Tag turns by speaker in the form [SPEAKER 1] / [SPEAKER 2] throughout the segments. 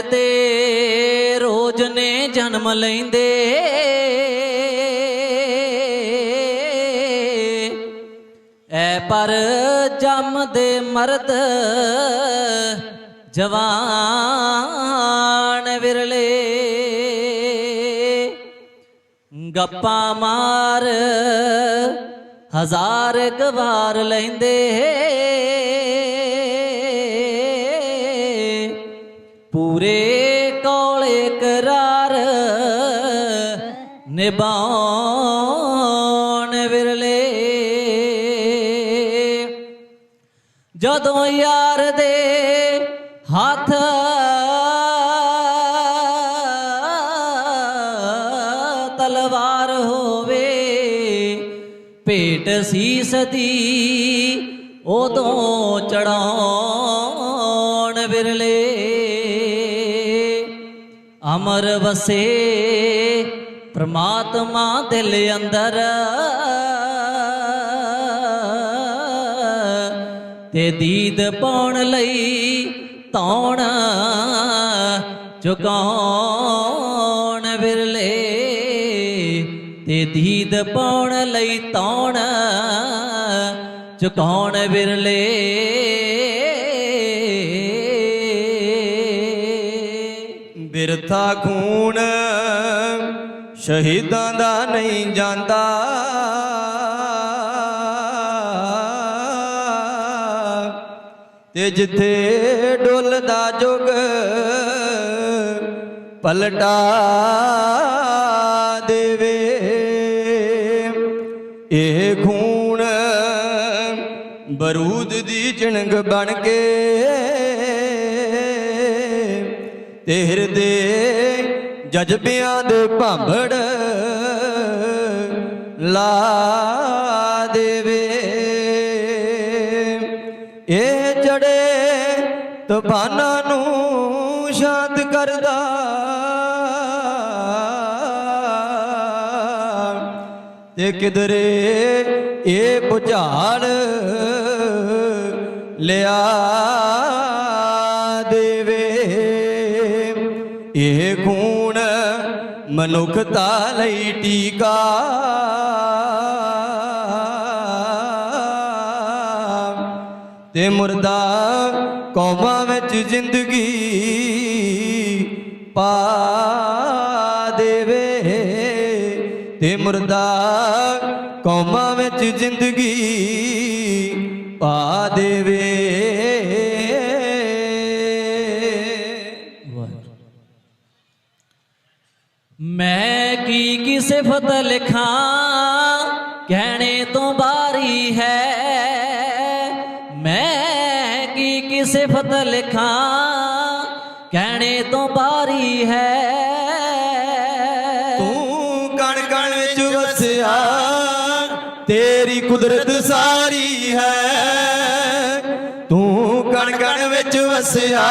[SPEAKER 1] ਤੇ ਰੋਜ਼ ਨੇ ਜਨਮ ਲੈਂਦੇ। ਐ ਪਰ ਜੰਮਦੇ ਮਰਦ ਜਵਾਨ ਵਿਰਲੇ। ਗੱਪਾਂ ਮਾਰ ਹਜ਼ਾਰ ਗਵਾਰ ਲੈਂਦੇ। ਪੂਰੇ ਕੋਲੇ ਕਰਾਰ ਨਿਭਾਉਣ ਵਿਰਲੇ। ਜਦੋਂ ਯਾਰ ਦੇ ਹੱਥ ਤਲਵਾਰ ਹੋਵੇ, ਭੇਟ ਸੀਸ ਦੀ ਉਦੋਂ ਚੜਾਉਣ ਵਿਰਲੇ। ਅਮਰ ਵਸੇ ਪ੍ਰਮਾਤਮਾ ਦਿਲ ਅੰਦਰ। ਤੇ ਦੀਦ ਪਾਉਣ ਲਈ ਤੌਣ ਚੁਕਾਉਣ ਵਿਰਲੇ। ਤੇ ਦੀਦ ਪਾਉਣ ਲਈ ਤੌਣ ਚੁਕਾਉਣ ਵਿਰਲੇ।
[SPEAKER 2] ਬਿਰਥਾ ਖੂਨ ਸ਼ਹੀਦਾਂ ਦਾ ਨਹੀਂ ਜਾਂਦਾ। ਤੇ ਜਿੱਥੇ ਡੁੱਲਦਾ ਜੁਗ ਪਲਟਾ ਦੇਵੇ, ਇਹ ਖੂਨ ਬਰੂਦ ਦੀ ਚਿਣਗ ਬਣ ਕੇ ਤੇ ਹਿਰਦੇ ਜਜ਼ਬਿਆਂ ਦੇ ਭਾਂਬੜ ਲਾ ਦੇਵੇ। ਇਹ ਜੜੇ ਤੂਫਾਨਾਂ ਨੂੰ ਸ਼ਾਂਤ ਕਰਦਾ। ਤੇ ਕਿਧਰੇ ਇਹ ਭੁਚਾਲ ਲਿਆ ਮਨੁੱਖਤਾ ਲਈ ਟੀਕਾ। ਤੇ ਮੁਰਦਾ ਕੌਮਾਂ ਵਿੱਚ ਜ਼ਿੰਦਗੀ ਪਾ ਦੇਵੇ। ਤੇ ਮੁਰਦਾ ਕੌਮਾਂ ਵਿੱਚ ਜ਼ਿੰਦਗੀ ਪਾ ਦੇਵੇ।
[SPEAKER 1] ਕੀ ਸਿਫਤ ਲਿਖਾਂ ਕਹਿਣੇ ਤੋਂ ਬਾਰੀ ਹੈ। ਮੈਂ ਕੀ ਕੀ ਸਿਫਤ ਲਿਖਾਂ ਕਹਿਣੇ ਤੋਂ ਬਾਰੀ ਹੈ।
[SPEAKER 2] ਤੂੰ ਕਣ ਕਣ ਵਿੱਚ ਵਸਿਆ, ਤੇਰੀ ਕੁਦਰਤ ਸਾਰੀ ਹੈ। ਤੂੰ ਕਣ ਕਣ ਵਿੱਚ ਵਸਿਆ,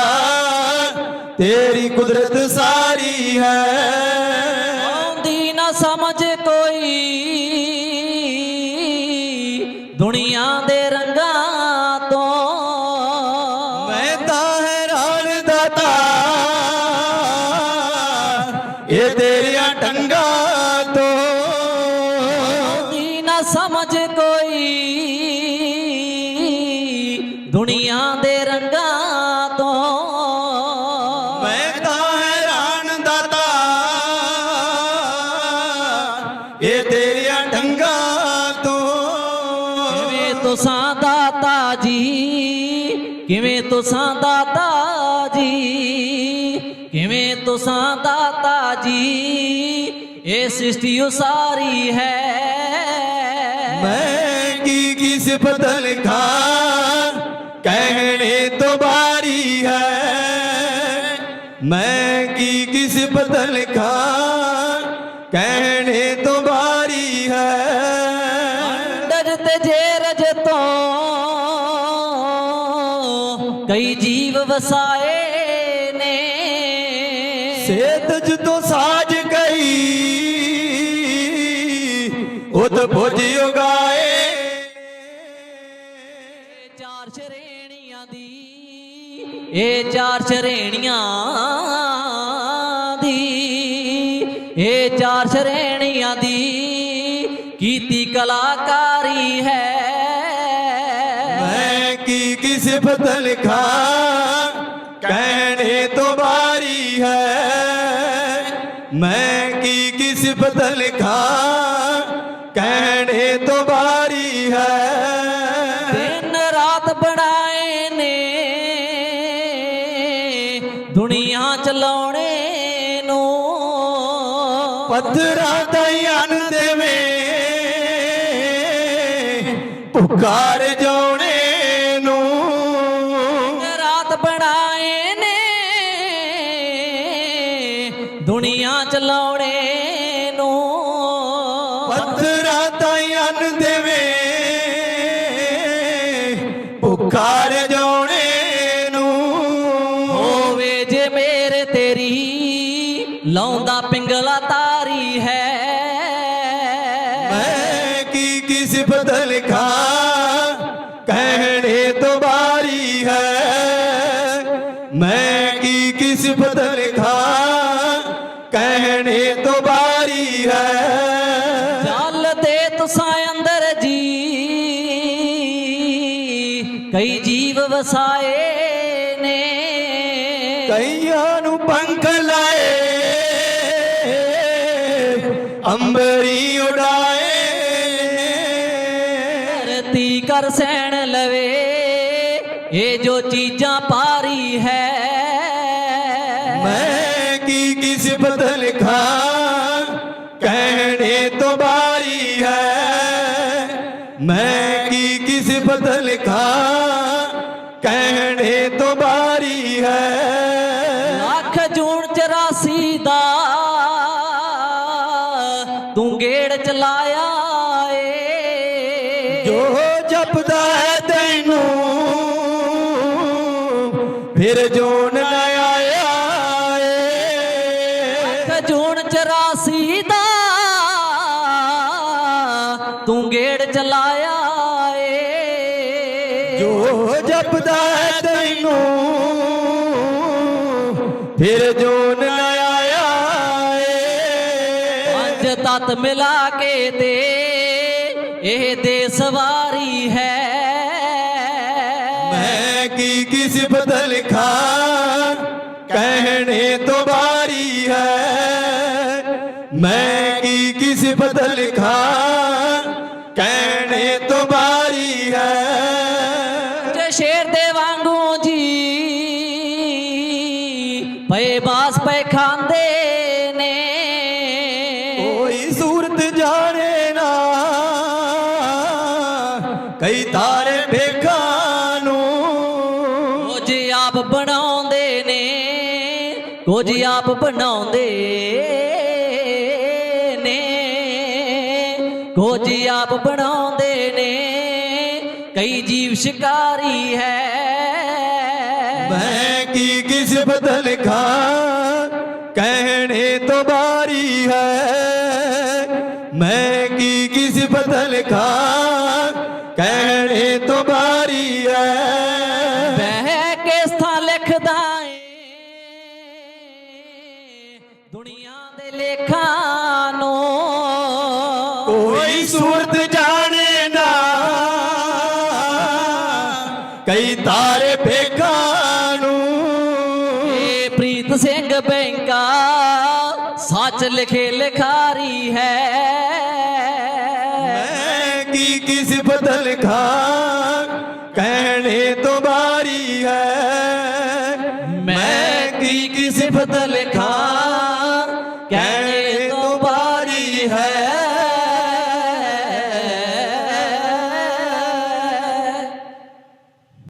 [SPEAKER 2] ਤੇਰੀ ਕੁਦਰਤ ਸਾਰੀ ਹੈ।
[SPEAKER 1] ਨਾ ਸਮਝ ਕੋਈ। ਦੁਨੀਆ ਦੇ ਰੰਗਾਂ ਤੋਂ।
[SPEAKER 2] ਮੈਂ ਤਾਂ ਹੈਰਾਨ ਦਾਤਾ ਇਹ ਤੇਰੀਆਂ ਟੰਗਾਂ ਤੋਂ।
[SPEAKER 1] ਕਿਵੇਂ ਤੁਸਾਂ ਦਾਤਾ ਜੀ ਕਿਵੇਂ ਤੁਸਾਂ ਦਾਤਾ ਜੀ ਕਿਵੇਂ ਤੁਸਾਂ ਦਾਤਾ ਜੀ ਇਹ ਸ੍ਰਿਸ਼ਟੀ ਉਸਾਰੀ ਹੈ।
[SPEAKER 2] ਮੈਂ ਕੀ ਕੀ ਸਿਫਤ ਲਿਖਾਂ? ਕਹਿਣੇ ਤੋਂ ਬਾਰੀ ਹੈ। ਮੈਂ ਕੀ ਕੀ ਸਿਫਤ ਲਿਖਾਂ? ਕਹਿਣੇ ਤੋਂ ਬਾਰੀ ਹੈ।
[SPEAKER 1] ਅੰਡਰ ਤੇ ਜੇਰਜ ਤੋਂ ਕਈ ਜੀਵ ਵਸਾਏ ਨੇ।
[SPEAKER 2] ਸੇਤ ਜਦੋਂ ਸਾਜ ਗਈ ਉਤ ਭੁਜ ਉਗਾਏ
[SPEAKER 1] ਇਹ ਚਾਰ ਸ਼੍ਰੇਣੀਆਂ ਦੀ ਇਹ ਚਾਰ ਸ਼੍ਰੇਣੀਆਂ ਦੀ ਕੀਤੀ ਕਲਾਕਾਰੀ ਹੈ।
[SPEAKER 2] ਮੈਂ ਕੀ ਕੀ ਸਿਫਤ ਲਿਖਾਂ, ਕਹਿਣੇ ਤੋਂ ਬਾਰੀ ਹੈ। ਮੈਂ ਕੀ ਕੀ ਸਿਫਤ ਲਿਖਾਂ, ਕਹਿਣੇ ਤੋਂ ਬਾਰੀ ਹੈ। ਪੱਥਰਾਂ ਦਾ ਅੰਨ ਦੇਵੇ। ਪੁਕਾਰ ਜਾਉਣੇ ਨੂੰ।
[SPEAKER 1] ਰਾਤ ਬਣਾਏ ਨੇ। ਦੁਨੀਆ ਚਲਾਉਣੇ ਨੂੰ।
[SPEAKER 2] ਪੱਥਰਾਂ ਦਾ ਅੰਨ ਦੇਵੇ। ਪੁਕਾਰ ਨੂੰ।
[SPEAKER 1] ਹੋਵੇ ਜੇ ਮੇਰੇ ਤੇਰੀ ਲਾਉਂਦਾ ਪਿੰਗਲਾ
[SPEAKER 2] ਮੈਂ ਕੀ ਕੀ ਸਿਫਤ ਲਿਖਾਂ? ਕਹਿਣੇ ਤੋਂ ਬਾਰੀ ਹੈ।
[SPEAKER 1] ਚੱਲ ਤੇ ਤੁਸਾਂ ਅੰਦਰ ਜੀ। ਕਈ ਜੀਵ ਵਸਾਏ ਨੇ।
[SPEAKER 2] ਕਈਆਂ ਨੂੰ ਪੰਖ ਲਾਏ। ਅੰਬਰੀ ਉਡਾਏ।
[SPEAKER 1] ਧਰਤੀ ਕਰ ਸੈਣ ਲਵੇ। ਇਹ ਜੋ ਚੀਜ਼ਾਂ ਪਾਰੀ
[SPEAKER 2] ਲਿਖਾਂ ਕਹਿਣੇ ਤੋਂ ਬਾਰੀ ਹੈ। ਮੈਂ ਕੀ ਕੀ ਸਿਫਤ ਲਿਖਾਂ? ਕਹਿਣੇ ਤੋਂ ਬਾਰੀ ਹੈ।
[SPEAKER 1] ਲੱਖ 84 ਦਾ ਤੂੰ ਗੇੜ ਚਲਾਇਆ ਏ।
[SPEAKER 2] ਜੋ ਜਪਦਾ ਹੈ ਤੈਨੂੰ ਫਿਰ ਜੋਨ ਜੋ ਜਪਦਾ ਹੈ ਤੈਨੂੰ ਫਿਰ ਜੋਨ ਨਾ ਆਇਆ ਏ।
[SPEAKER 1] ਪੰਜ ਤਤ ਮਿਲਾ ਕੇ ਤੇ ਇਹ ਦੇ ਸਵਾਰੀ ਹੈ।
[SPEAKER 2] ਮੈਂ ਕੀ ਕੀ ਸਿਫਤ ਲਿਖਾਂ ਕਹਿਣੇ ਤੋਂ ਬਾਰੀ ਹੈ। ਮੈਂ ਕੀ ਕੀ ਸਿਫਤ ਲਿਖਾਂ
[SPEAKER 1] ਪਏ ਬਾਸ ਪਏ ਖਾਂਦੇ ਨੇ।
[SPEAKER 2] ਕੋਈ ਸੂਰਤ ਜਾਣੇ ਨਾ। ਕਈ ਤਾਰੇ ਵੇਖਾਂ ਨੂੰ।
[SPEAKER 1] ਕੁਝ ਆਪ ਬਣਾਉਂਦੇ ਨੇ ਕੁਝ ਆਪ ਬਣਾਉਂਦੇ ਨੇ। ਕੁਝ ਆਪ ਬਣਾਉਂਦੇ ਨੇ ਕਈ ਜੀਵ ਸ਼ਿਕਾਰੀ ਹੈ।
[SPEAKER 2] ਮੈਂ ਕੀ ਕੀ ਸਿਫਤ ਲਿਖਾਂ ਕਹਿਣੇ ਤੋਂ ਬਾਰੀ ਹੈ। ਮੈਂ ਕੀ ਕੀ ਸਿਫਤ ਲਿਖਾਂ ਕਹਿਣੇ ਤੋਂ ਬਾਰੀ ਹੈ।
[SPEAKER 1] ਬਹਿ ਕੇ ਸਥਾ ਲਿਖਦਾ ਏ। ਦੁਨੀਆ ਦੇ ਲੇਖਾਂ ਨੂੰ
[SPEAKER 2] ਕੋਈ ਸੂਰਤ
[SPEAKER 1] ਸੱਚ ਲਿਖੇ ਲਿਖਾਰੀ ਹੈ
[SPEAKER 2] ਮੈਂ ਕੀ ਕੀ ਸਿਫਤ ਲਿਖਾਂ ਕਹਿਣੇ ਤੋਂ ਬਾਰੀ ਹੈ
[SPEAKER 1] ਮੈਂ ਕੀ ਕੀ ਸਿਫਤ